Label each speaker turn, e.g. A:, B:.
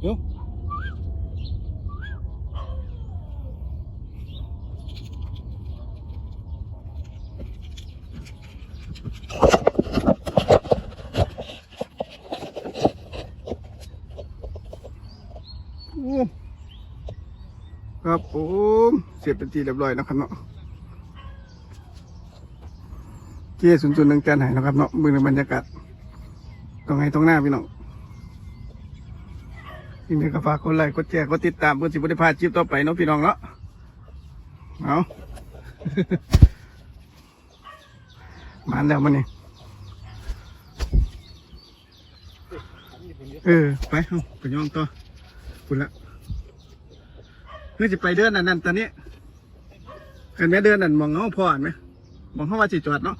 A: เดี๋ยวโอ้ครับผมเสร็จเป็นทีเรียบร้อยนะครับเนาะเจ๊ศูนย์ศูนย์หนึ่งแกนไหนนะครับเนาะเบื้อในบรรยากาศตรงไหนตรงหน้าพี่น้อง สิ่งใดก็ฝากกดไลค์กดแชร์กดติดตามเพื่อสิบได้พาดคลิปต่อไปเนาะพี่น้องเนาะเอามาแล้วมันนี่เออ ไปเอาไปย่องต่อคุณละเพื่อจะไปเดือนนั่นนั่นตอนนี้กันแม่เดือนนั่นมองเขาพอเห็นไหมมองเขาว่าจิจอดเนาะ